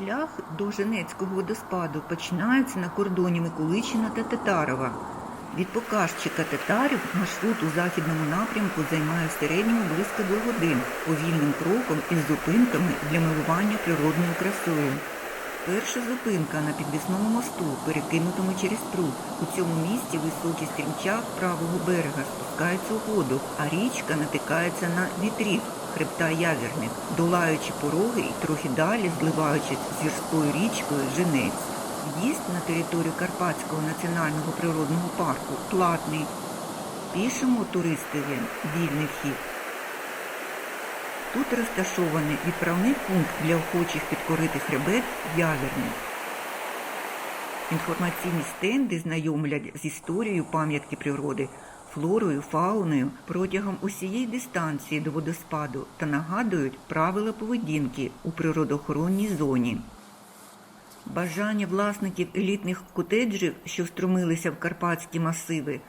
Шлях до Женецького водоспаду починається на кордоні Миколичина та Татарова. Від показчика татарів маршрут у західному напрямку займає в середньому близько двох годин повільним кроком із зупинками для милування природною красою. Перша зупинка на підвісному мосту, перекинутому через пруд. У цьому місці високий стрімчак правого берега спускається у воду, а річка натикається на вітрів хребта Явірник, долаючи пороги і трохи далі зливаючись з гірською річкою Женець. В'їзд на територію Карпатського національного природного парку платний. Пішому туристові вільний вхід. Тут розташований відправний пункт для охочих підкорити хребет Явірник. Інформаційні стенди знайомлять з історією пам'ятки природи, флорою, фауною протягом усієї дистанції до водоспаду та нагадують правила поведінки у природоохоронній зоні. Бажання власників елітних котеджів, що встромилися в карпатські масиви,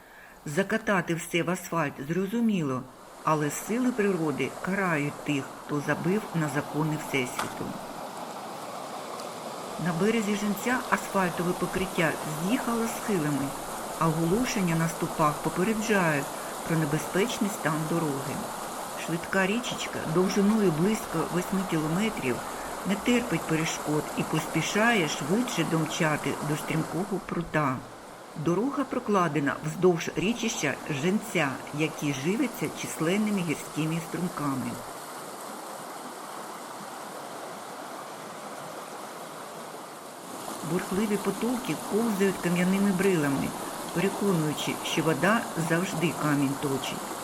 закатати все в асфальт зрозуміло, але сили природи карають тих, хто забив на закони Всесвіту. На березі жінця асфальтове покриття з'їхало схилами, а оголошення на ступах попереджають про небезпечний стан дороги. Швидка річечка довжиною близько 8 кілометрів не терпить перешкод і поспішає швидше домчати до стрімкого прута. Дорога прокладена вздовж річища Женця, які живиться численними гірськими струмками. Бурхливі потоки ковзають кам'яними брилами, переконуючи, що вода завжди камінь точить.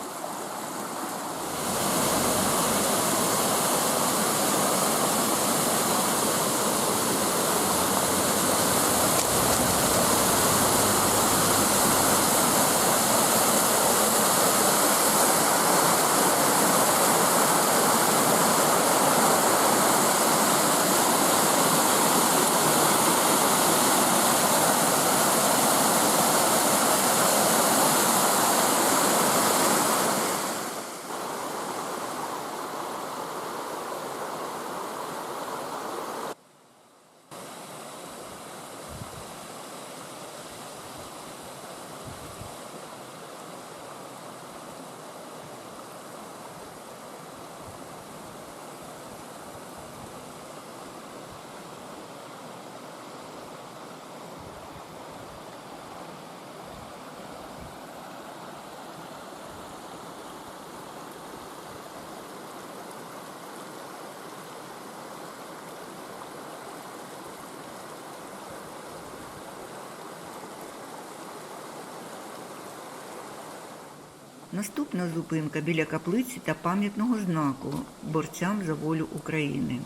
Наступна зупинка біля каплиці та пам'ятного знаку борцям за волю України.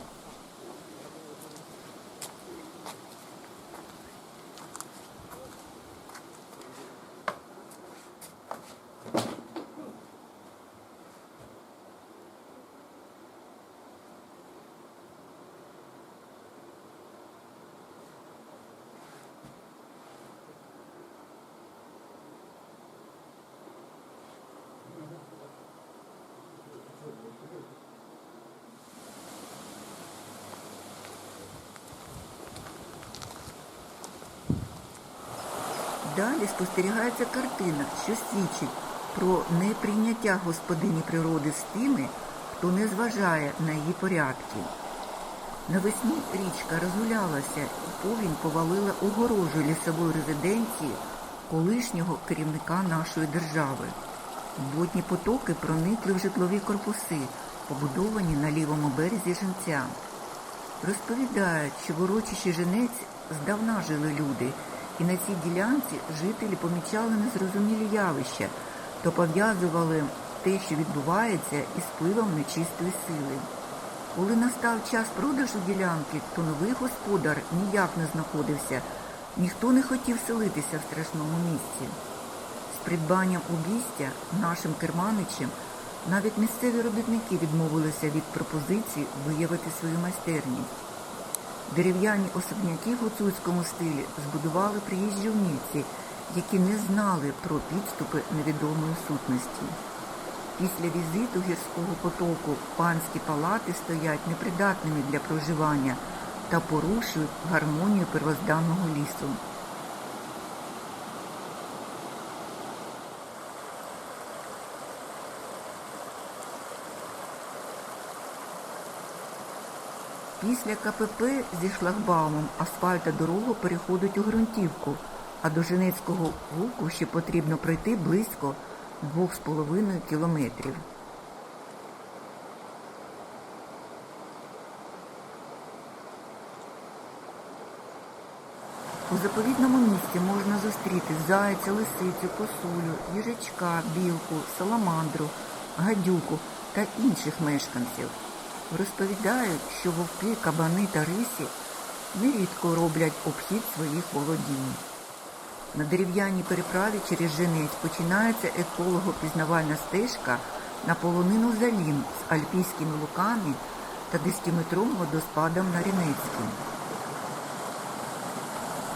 Далі спостерігається картина, що свідчить про неприйняття господині природи з тими, хто не зважає на її порядки. Навесні річка розгулялася і повінь повалила огорожу лісової резиденції колишнього керівника нашої держави. Водні потоки проникли в житлові корпуси, побудовані на лівому березі Женця. Розповідають, що в урочищі Женець здавна жили люди, і на цій ділянці жителі помічали незрозумілі явища, то пов'язували те, що відбувається, із впливом нечистої сили. Коли настав час продажу ділянки, то новий господар ніяк не знаходився, ніхто не хотів селитися в страшному місці. З придбанням обійстя нашим керманичем навіть місцеві робітники відмовилися від пропозиції виявити свою майстерність. Дерев'яні особняки в гуцульському стилі збудували приїжджі умільці, які не знали про підступи невідомої сутності. Після візиту гірського потоку панські палати стоять непридатними для проживання, та порушують гармонію первозданного лісу. Після КПП зі шлагбаумом асфальта дорога переходить у ґрунтівку, а до Женецького вулку ще потрібно пройти близько 2,5 кілометрів. У заповідному місці можна зустріти зайця, лисицю, косулю, їжачка, білку, саламандру, гадюку та інших мешканців. Розповідають, що вовки, кабани та рисі нерідко роблять обхід своїх володінь. На дерев'яній переправі через Женець починається еколого-пізнавальна стежка на полонину Залім з альпійськими луками та 10-метровим водоспадом на Рінецький.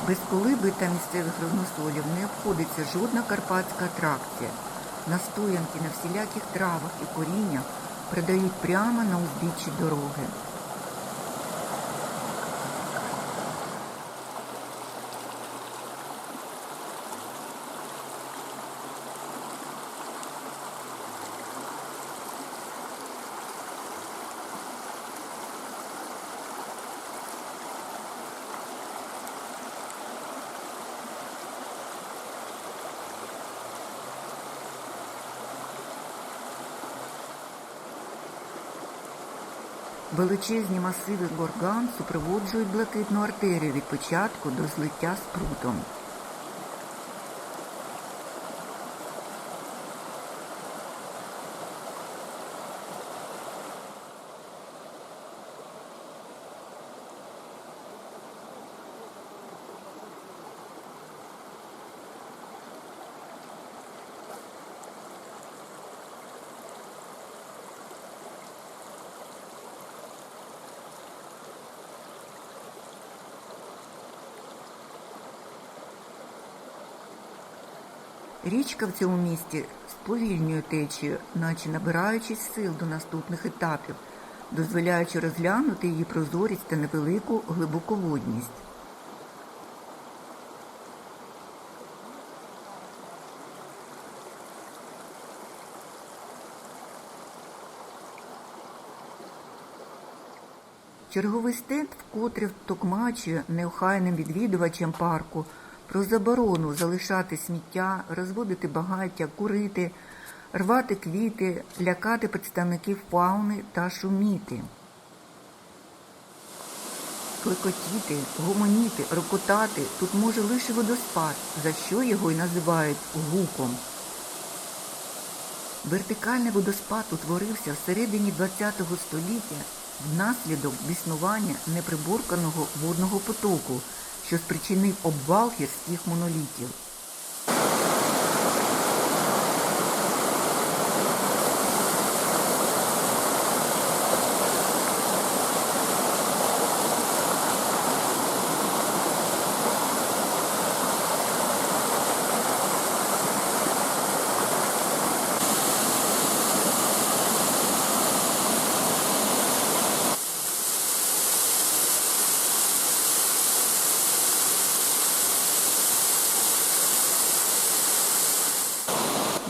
Без колиби та місцевих розносолів не обходиться жодна карпатська атракція. Настоянки на всіляких травах і коріннях продають прямо на узбіччі дороги. Величезні масиви горган супроводжують блакитну артерію від початку до злиття з прутом. Річка в цьому місті сповільнює течію, наче набираючись сил до наступних етапів, дозволяючи розглянути її прозорість та невелику глибоководність. Черговий стенд вкотре втокмачує неохайним відвідувачам парку про заборону залишати сміття, розводити багаття, курити, рвати квіти, лякати представників фауни та шуміти. Клекотіти, гомоніти, рокотати тут може лише водоспад, за що його й називають гуком. Вертикальний водоспад утворився всередині ХХ століття внаслідок біснування неприборканого водного потоку, що спричинив обвал гірських монолітів.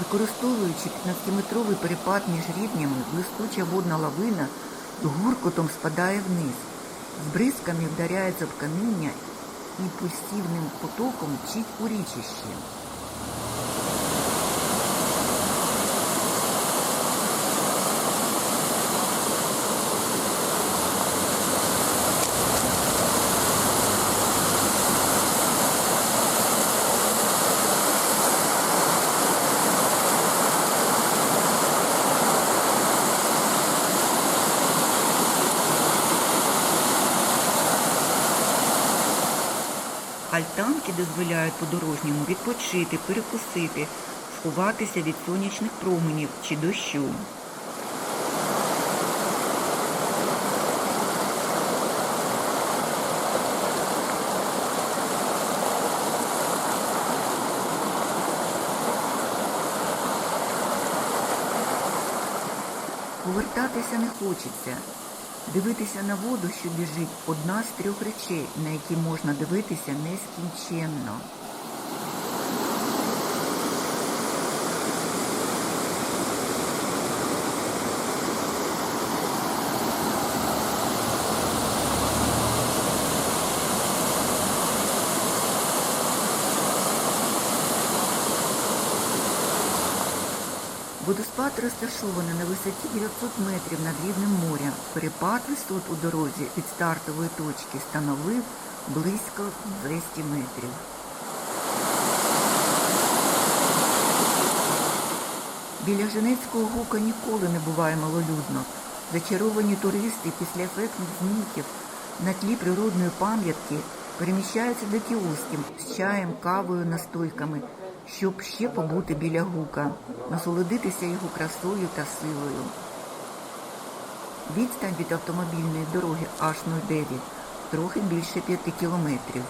Використовуючи 15-метровий перепад між рівнями, блискуча водна лавина гуркотом спадає вниз, з бризками вдаряється в каміння і пульсівним потоком чить у річище. Альтанки дозволяють подорожньому відпочити, перекусити, сховатися від сонячних променів чи дощу. Повертатися не хочеться. Дивитися на воду, що біжить, одна з трьох речей, на які можна дивитися нескінченно. Водоспад розташований на висоті 900 метрів над рівнем моря. Перепад висот у дорозі від стартової точки становив близько 200 метрів. Біля Женецького гука ніколи не буває малолюдно. Зачаровані туристи після ефектних знімків на тлі природної пам'ятки переміщаються до кіосків з чаєм, кавою, настойками, щоб ще побути біля гука, насолодитися його красою та силою. Відстань від автомобільної дороги H09 трохи більше 5 кілометрів.